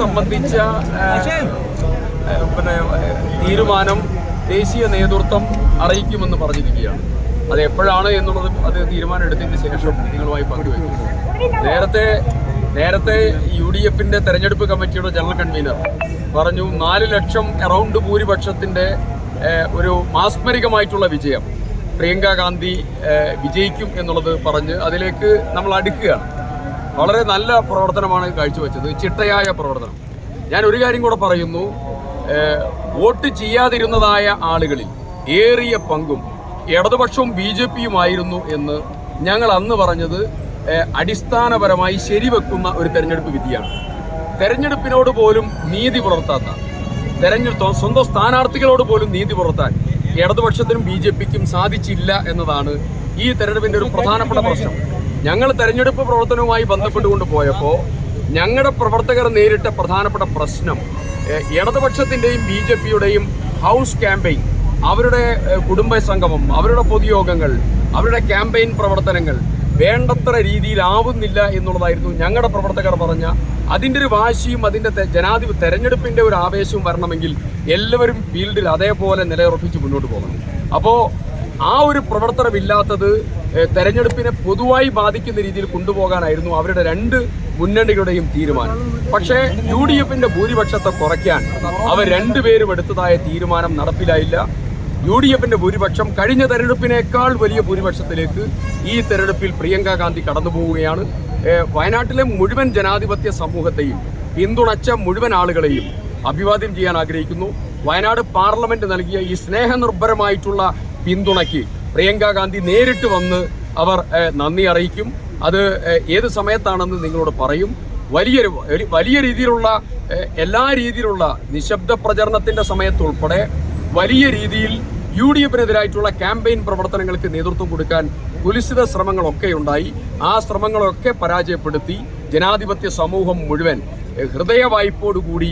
സംബന്ധിച്ച പിന്നെ തീരുമാനം ദേശീയ നേതൃത്വം അറിയിക്കുമെന്ന് പറഞ്ഞിരിക്കുകയാണ്. അത് എപ്പോഴാണ് എന്നുള്ളത് അത് തീരുമാനം എടുത്തതിന് ശേഷം നിങ്ങളുമായി പങ്കുവയ്ക്കും. നേരത്തെ നേരത്തെ യു ഡി എഫിന്റെ തെരഞ്ഞെടുപ്പ് കമ്മിറ്റിയുടെ ജനറൽ കൺവീനർ പറഞ്ഞു നാല് ലക്ഷം എറൗണ്ട് ഭൂരിപക്ഷത്തിന്റെ ഒരു മാസ്മരികമായിട്ടുള്ള വിജയം പ്രിയങ്ക ഗാന്ധി വിജയിക്കും എന്നുള്ളത് പറഞ്ഞ് അതിലേക്ക് നമ്മൾ അടുക്കുകയാണ്. വളരെ നല്ല പ്രവർത്തനമാണ് കാഴ്ചവെച്ചത്. ചിട്ടയായ പ്രവർത്തനം. ഞാൻ ഒരു കാര്യം കൂടെ പറയുന്നു. വോട്ട് ചെയ്യാതിരുന്നതായ ആളുകളിൽ ഏറിയ പങ്കും ഇടതുപക്ഷവും ബി ജെ പിയുമായിരുന്നു എന്ന് ഞങ്ങൾ അന്ന് പറഞ്ഞത് അടിസ്ഥാനപരമായി ശരിവെക്കുന്ന ഒരു തെരഞ്ഞെടുപ്പ് വിധിയാണ്. തെരഞ്ഞെടുപ്പിനോട് പോലും നീതി പുലർത്താത്ത തെരഞ്ഞെടുത്ത സ്വന്തം സ്ഥാനാർത്ഥികളോട് പോലും നീതി പുലർത്താൻ ഇടതുപക്ഷത്തിനും ബി ജെ പിക്കും സാധിച്ചില്ല എന്നതാണ് ഈ തെരഞ്ഞെടുപ്പിന്റെ ഒരു പ്രധാനപ്പെട്ട പ്രശ്നം. ഞങ്ങൾ തെരഞ്ഞെടുപ്പ് പ്രവർത്തനവുമായി ബന്ധപ്പെട്ടുകൊണ്ട് പോയപ്പോൾ ഞങ്ങളുടെ പ്രവർത്തകർ നേരിട്ട പ്രധാനപ്പെട്ട പ്രശ്നം ഇടതുപക്ഷത്തിന്റെയും ബി ജെ പിയുടെയും ഹൗസ് ക്യാമ്പയിൻ അവരുടെ കുടുംബ സംഗമം അവരുടെ പൊതുയോഗങ്ങൾ അവരുടെ ക്യാമ്പയിൻ പ്രവർത്തനങ്ങൾ വേണ്ടത്ര രീതിയിലാവുന്നില്ല എന്നുള്ളതായിരുന്നു ഞങ്ങളുടെ പ്രവർത്തകർ പറഞ്ഞ. അതിന്റെ ഒരു വാശിയും അതിന്റെ ജനാധിപത്യ തെരഞ്ഞെടുപ്പിന്റെ ഒരു ആവേശവും വരണമെങ്കിൽ എല്ലാവരും ഫീൽഡിൽ അതേപോലെ നിലയുറപ്പിച്ച് മുന്നോട്ട് പോകണം. അപ്പോൾ ആ ഒരു പ്രവർത്തനമില്ലാത്തത് തെരഞ്ഞെടുപ്പിനെ പൊതുവായി ബാധിക്കുന്ന രീതിയിൽ കൊണ്ടുപോകാനായിരുന്നു അവരുടെ രണ്ട് മുന്നണികളുടെയും തീരുമാനം. പക്ഷേ യു ഡി എഫിന്റെ ഭൂരിപക്ഷത്തെ കുറയ്ക്കാൻ അവർ രണ്ടുപേരും എടുത്തതായ തീരുമാനം നടപ്പിലായില്ല. യു ഡി എഫിന്റെ ഭൂരിപക്ഷം കഴിഞ്ഞ തെരഞ്ഞെടുപ്പിനേക്കാൾ വലിയ ഭൂരിപക്ഷത്തിലേക്ക് ഈ തെരഞ്ഞെടുപ്പിൽ പ്രിയങ്ക ഗാന്ധി വയനാട്ടിലെ മുഴുവൻ ജനാധിപത്യ സമൂഹത്തെയും പിന്തുണച്ച മുഴുവൻ ആളുകളെയും അഭിവാദ്യം ചെയ്യാൻ ആഗ്രഹിക്കുന്നു. വയനാട് പാർലമെന്റ് നൽകിയ ഈ സ്നേഹനിർഭരമായിട്ടുള്ള പിന്തുണയ്ക്ക് പ്രിയങ്ക ഗാന്ധി നേരിട്ട് വന്ന് അവർ നന്ദി അറിയിക്കും. അത് ഏത് സമയത്താണെന്ന് നിങ്ങളോട് പറയും. വലിയൊരു വലിയ രീതിയിലുള്ള എല്ലാ രീതിയിലുള്ള നിശബ്ദ പ്രചരണത്തിന്റെ സമയത്തുൾപ്പെടെ വലിയ രീതിയിൽ യു ഡി എഫിനെതിരായിട്ടുള്ള ക്യാമ്പയിൻ പ്രവർത്തനങ്ങൾക്ക് നേതൃത്വം കൊടുക്കാൻ കുലിശിത ശ്രമങ്ങളൊക്കെ ഉണ്ടായി ആ ശ്രമങ്ങളൊക്കെ പരാജയപ്പെടുത്തി ജനാധിപത്യ സമൂഹം മുഴുവൻ ഹൃദയവായ്പോടുകൂടി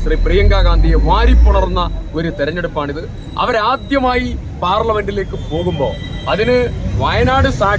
ശ്രീ പ്രിയങ്ക ഗാന്ധിയെ വാരിപ്പുണർന്ന ഒരു തെരഞ്ഞെടുപ്പാണിത്. അവരാദ്യമായി പാർലമെന്റിലേക്ക് പോകുമ്പോൾ അതിന് വയനാട് സാക്ഷി